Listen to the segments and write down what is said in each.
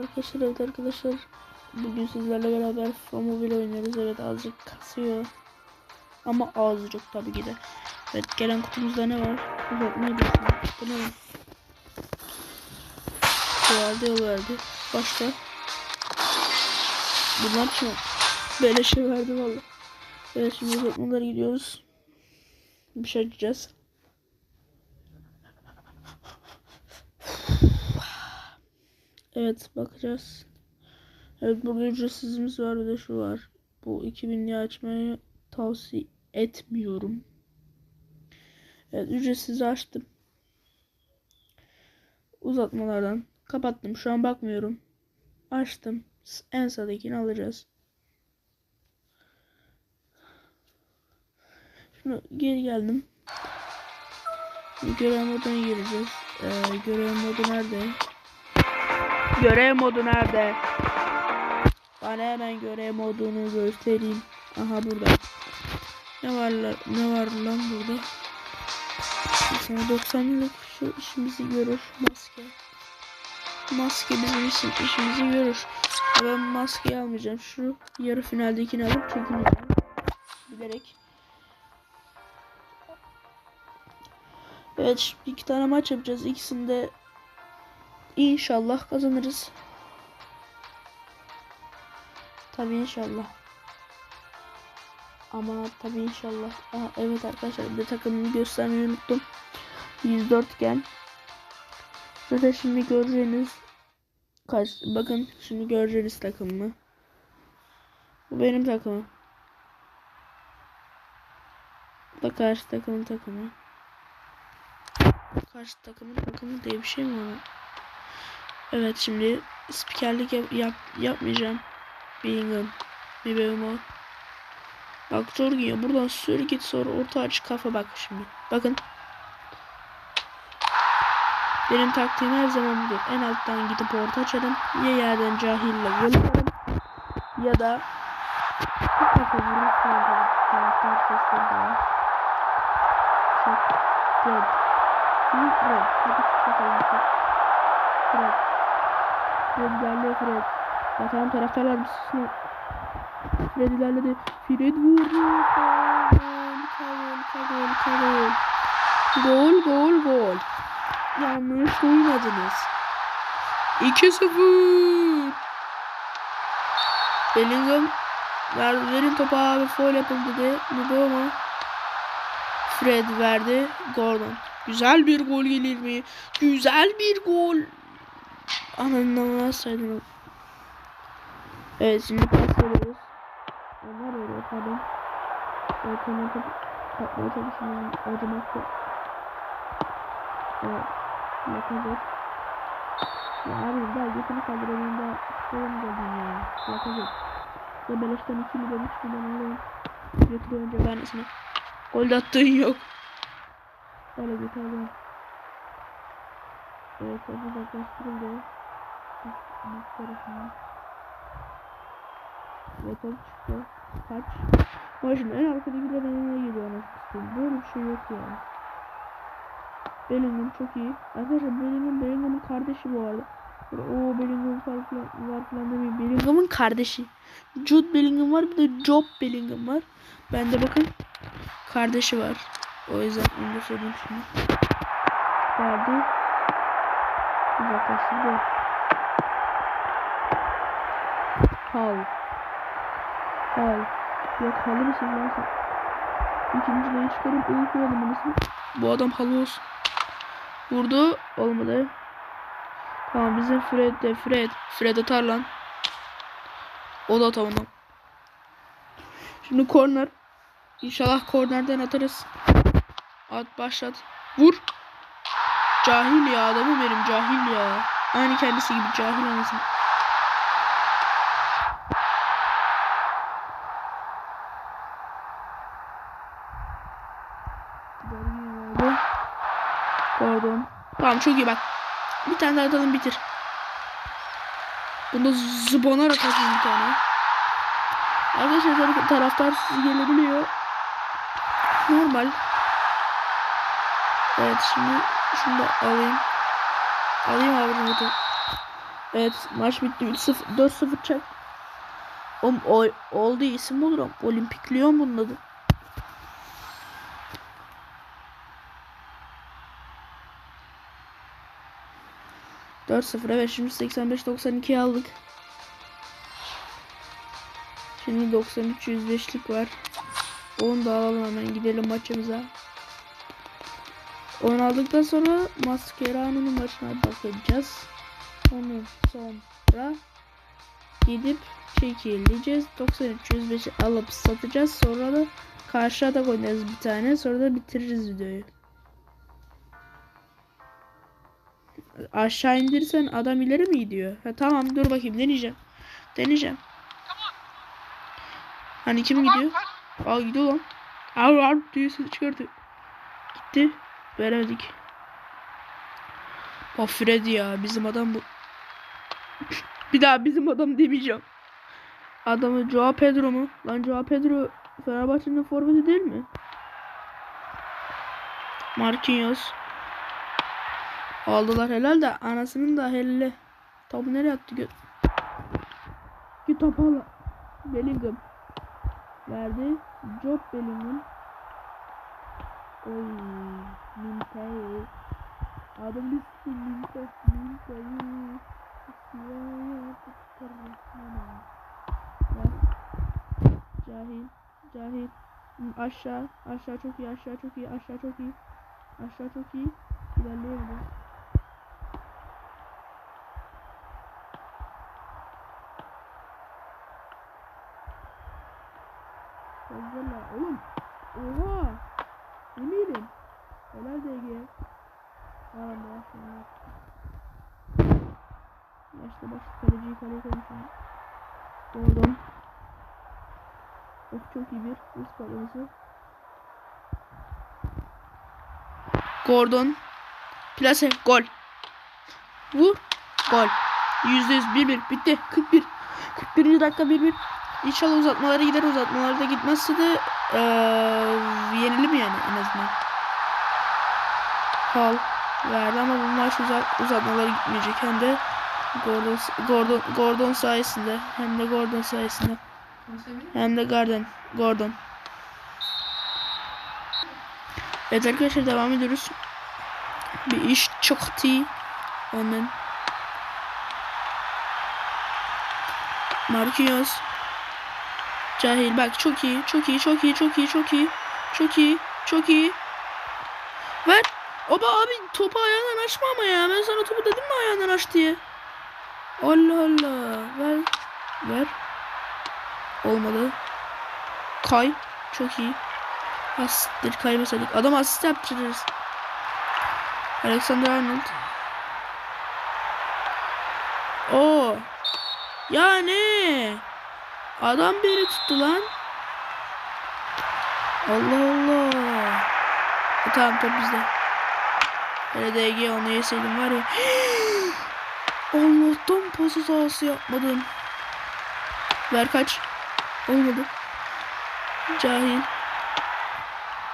Arkadaşlar evet arkadaşlar. Bugün sizlerle beraber Mobil oynuyoruz. Evet azıcık kasıyor. Ama azıcık tabii ki de. Evet gelen kutumuzda ne var? Uzatma hediyesi bu ne verdi yol verdi. Başka? Bunlar çok böyle şey verdi valla evet şimdi uzatmalara gidiyoruz. Bir şey açacağız Evet bakacağız. Evet burada ücretsizimiz var bir de şu var. Bu 2000'liği açmayı tavsiye etmiyorum. Evet ücretsiz açtım. Uzatmalardan kapattım. Şu an bakmıyorum. Açtım. En sağdakini alacağız. Şunu geri geldim. Görev moduna gireceğiz. Ee, görev modu nerede? Görev modu nerede? Bana hemen görev modunu göstereyim. Aha burada. Ne var lan, ne var lan burada? Sana 90 yıllık şu işimizi görür. Maske. Maske bizim için işimizi görür. Ben maskeyi almayacağım. Şu yarı finaldekini alıp çekileceğim. Bilerek. Evet şimdi iki tane maç yapacağız. İkisinde İnşallah kazanırız. Tabii inşallah. Ama tabii inşallah. Aha, evet arkadaşlar bir de takımımı göstermeyi unuttum. 104 gen. Zaten şimdi göreceğiniz kaç bakın şimdi göreceğiniz takımımı. Bu benim takımım. Bu da karşı takımın takımı. Karşı takımın takımı diye bir şey mi var? Evet şimdi spikerlik yap, yap yapmayacağım. Bellingham. Bir bölüm o. Bak Jorginho buradan sür git sonra orta aç kafa bak şimdi. Bakın. Benim taktiğim her zaman budur. En alttan gidip orta açarım. Ya yerden cahille gol atarım. Ya da kafa vurup taraftar sesleri de. Çok. Büyük red. Hadi çıkalım. Red. Fred ilerliyor Fred. Bakalım taraftarlar bir susun. Fred ilerledi. Fred vurdu. Gol, gol, gol, gol. Gol, gol. Yanlış duymadınız. 2-0. Bellingham ver, verin topu abi foul yapıldı dedi. Bu ama Fred verdi. Gordon. Güzel bir gol gelir mi? Güzel bir gol. Ananı nasıl Evet şimdi pas veriyoruz. Onlar öyle pardon. Ortamı top kapmaya çalışıyorum. Acımakta. Evet. Yakacak. Ya abi daha götünü kaldıralım da isterim dedim ya. Yakacak. Ya beleşten 2 milyon 3 milyon alayım. Götürüyor önce vermesine. Gol de attığın yok. Öyle götürelim. Evet, hadi uzaklaştırıldı. Bak top çıktı. Kaç. Ama şimdi en arkadakiler önüne geliyor anasını Böyle bir şey yok ya. Bellingham çok iyi. Arkadaşlar Bellingham Bellingham'ın kardeşi bu arada. O Bellingham falan var falan demeyin. Bellingham'ın kardeşi. Jude Bellingham var bir de Job Bellingham var. Bende bakın kardeşi var. O yüzden onu da söyleyeyim şimdi. Verdi. Uzaklaştırdı. Hal. Hal. Ya halı mısın lan sen? İkinci neyi çıkarıp iyi koyalım anasını. Bu adam halı olsun. Vurdu. Olmadı. Tamam bizim Fred de Fred. Fred atar lan. O da atamam. Şimdi corner. İnşallah kornerden atarız. At başlat. Vur. Cahil ya adamı benim cahil ya. Aynı kendisi gibi cahil anasını. Gordon. Tamam çok iyi bak. Bir tane daha atalım bitir. Bunda zıbonarak atayım bir tane. Arkadaşlar taraftar sizi gelebiliyor. Normal. Evet şimdi şunu da alayım. Alayım abi bunu. Evet maç bitti 3-0 4-0 çek. Oğlum oldu isim mi olur ama Olimpik Lyon bunun adı. Dört sıfır evet şimdi 85 92 aldık. Şimdi 93 105'lik var. Onu da alalım hemen gidelim maçımıza. Onu aldıktan sonra Mascherano'nun maçına bakacağız. Ondan sonra gidip çekileceğiz. 93 105'i alıp satacağız. Sonra da karşı atak oynarız bir tane. Sonra da bitiririz videoyu. Aşağı indirsen adam ileri mi gidiyor? Ha, tamam dur bakayım deneyeceğim. Deneyeceğim. Hani kim gidiyor? Aa gidiyor lan. Av av diye çıkardı. Gitti. Veremedik. O Freddy ya bizim adam bu. Bir daha bizim adam demeyeceğim. Adamı Joao Pedro mu? Lan Joao Pedro Fenerbahçe'nin forveti değil mi? Marquinhos. Aldılar helal de anasının da helali. Topu nereye attı? Gö Git topu al. Bellingham. Verdi. Job Bellingham. Oy. Mintay. Adam bir Mintay. Mintay. Cahil. Cahil. Aşağı. Aşağı çok iyi. Aşağı çok iyi. Aşağı çok iyi. Aşağı çok iyi. İlerleyelim. Fazla oğlum. Oha. Eminim. Helal DG. Arama başlama. Başla başla kaleciyi kaleye koymuşum. Gordon. Of çok iyi bir hız patlaması. Gordon. Plase. Gol. Vur. Gol. Yüzde yüz. Bir bir. Bitti. 41. 41. dakika bir bir. İnşallah uzatmalara gider. Uzatmalarda gitmezse de eee yenilir yani en azından. Hal verdi ama bu maç uzat, uzatmalara gitmeyecek. Hem de Gordon, Gordon, Gordon sayesinde. Hem de Gordon sayesinde. Hem de Gordon. Gordon. Evet arkadaşlar devam ediyoruz. Bir iş çıktı. Ondan. Marquinhos. Cahil bak çok iyi, çok iyi, çok iyi, çok iyi, çok iyi. Çok iyi, çok iyi. Ver. Oba abi topu ayağından açma ama ya. Ben sana topu dedim mi ayağından aç diye. Allah Allah. Ver. Ver. Olmadı. Kay. Çok iyi. Asistleri kaymesaydık. Adam asist yaptırırız. Alexander Arnold. Oo. Yani. Adam beni tuttu lan. Allah Allah. E, tamam top bizde. Hele DG onu yeseydim var ya. Allah'tan pası sahası yapmadım. Ver kaç. Olmadı. Cahil.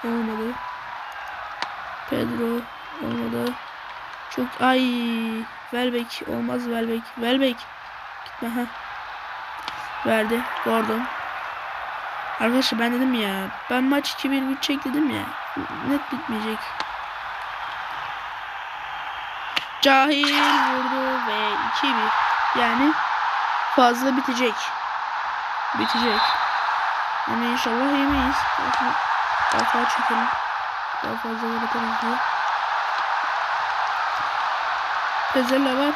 Olmadı. Pedro. Olmadı. Çok ay. Velbek. Olmaz Velbek. Velbek. Gitme ha. Verdi. Gordon. Arkadaşlar ben dedim ya. Ben maç 2-1 bitecek dedim ya. Net bitmeyecek. Cahil vurdu ve 2-1. Yani fazla bitecek. Bitecek. Ama inşallah yemeyiz. Daha, fazla çekelim. Daha fazla atarız diye. Pezella var.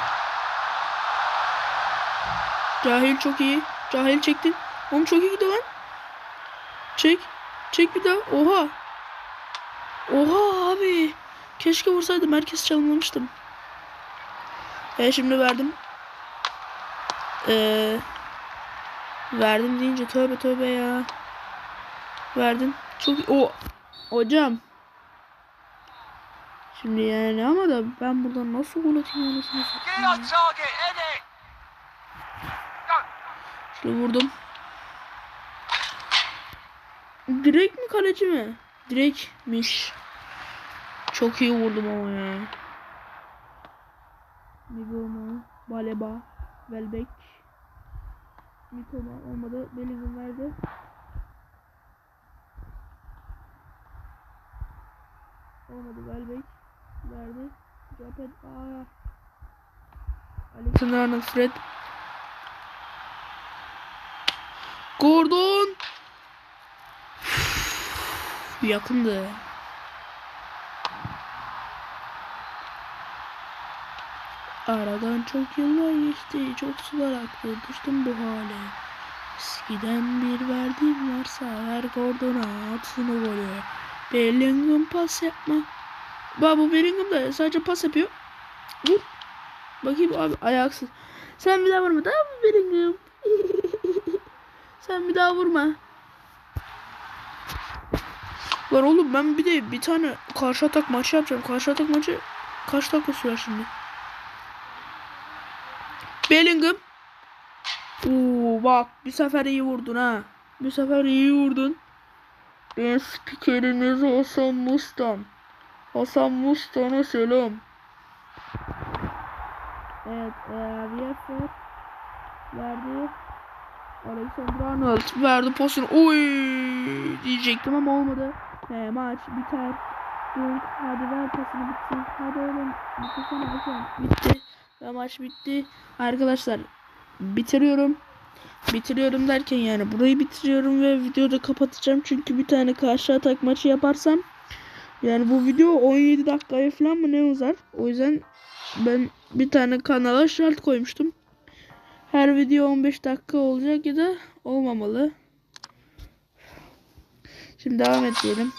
Cahil çok iyi. Cahil çekti. Oğlum çok iyi gidiyor lan. Çek. Çek bir daha. Oha. Oha abi. Keşke vursaydım. Herkes çalınmıştım. E şimdi verdim. Ee, verdim deyince tövbe tövbe ya. Verdim. Çok o hocam. Şimdi yani ama da ben buradan nasıl gol atayım anasını satayım! Şöyle vurdum. Direkt mi kaleci mi? Direktmiş. Çok iyi vurdum ama ya. Migomo, Baleba. Welbeck. Mitoma olmadı. Bellingham verdi. Olmadı Welbeck. Verdi. Japet. Aa. Alexander Arnold Fred. Gordon. Yakındı. Aradan çok yıllar geçti, çok sular aktı, düştüm bu hale. Eskiden bir verdiğim varsa ver Gordon'a atsın o golü. Bellingham pas yapma. Bak bu Bellingham da sadece pas yapıyor. Vur. Bakayım abi ayaksız. Sen bir daha vurma tamam mı Bellingham? Sen bir daha vurma. Lan oğlum ben bir de bir tane karşı atak maçı yapacağım. Karşı atak maçı kaç dakika sürer şimdi? Bellingham. Oo bak bir sefer iyi vurdun ha. Bir sefer iyi vurdun. Ben spikeriniz Hasan Mustan. Hasan Mustan'a selam. Evet, eee var. Verdi. Alexander Arnold verdi posunu. Oy diyecektim ama olmadı. He, maç biter. Hadi ver pasını bitsin. Hadi oğlum. Bitti. Ve maç bitti. Arkadaşlar bitiriyorum. Bitiriyorum derken yani burayı bitiriyorum ve videoda kapatacağım. Çünkü bir tane karşı atak maçı yaparsam yani bu video 17 dakikaya falan mı ne uzar. O yüzden ben bir tane kanala şart koymuştum. Her video 15 dakika olacak ya da olmamalı. Şimdi devam et diyelim.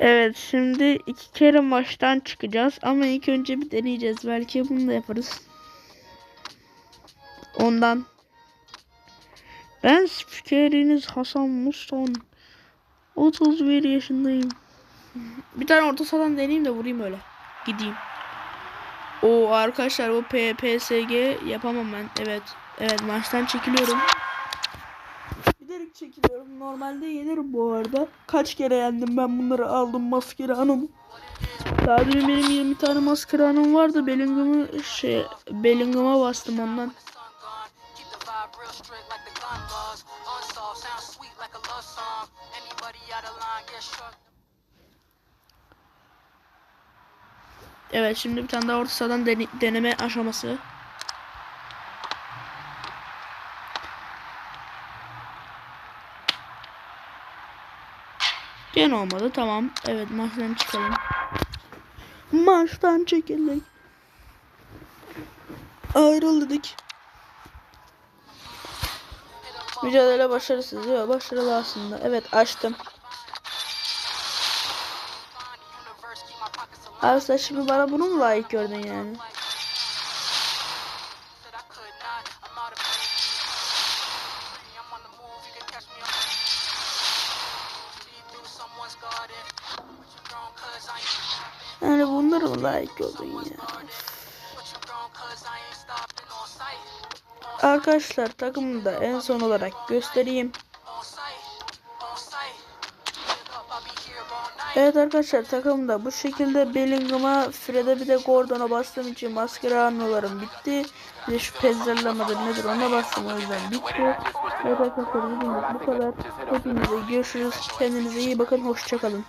Evet şimdi iki kere maçtan çıkacağız ama ilk önce bir deneyeceğiz. Belki bunu da yaparız. Ondan. Ben spikeriniz Hasan Mustan. 31 yaşındayım. Bir tane orta sahadan deneyeyim de vurayım öyle. Gideyim. O arkadaşlar bu P PSG yapamam ben. Evet. Evet maçtan çekiliyorum. Bilerek çekiliyorum. Normalde yenirim bu arada. Kaç kere yendim ben bunları aldım maskeli anamı. Daha dün benim 20 tane maskara anım vardı. Bellingham'ı şey Bellingham'a bastım ondan. Evet şimdi bir tane daha orta sahadan dene- deneme aşaması. Gene olmadı tamam. Evet maçtan çıkalım. Maçtan çekildik. Ayrıldık. Mücadele başarısız yok. Başarılı aslında. Evet açtım. Abi şimdi bana bunu mu layık gördün yani? On sight. Arkadaşlar takımını da en son olarak göstereyim. Evet arkadaşlar takımda bu şekilde Bellingham'a, Fred'e bir de Gordon'a bastığım için maskara anılarım bitti. Bir de şu pezzerlamadır nedir ona bastım o yüzden bitti. Evet arkadaşlar bu kadar. Hepinize görüşürüz. Kendinize iyi bakın. Hoşçakalın.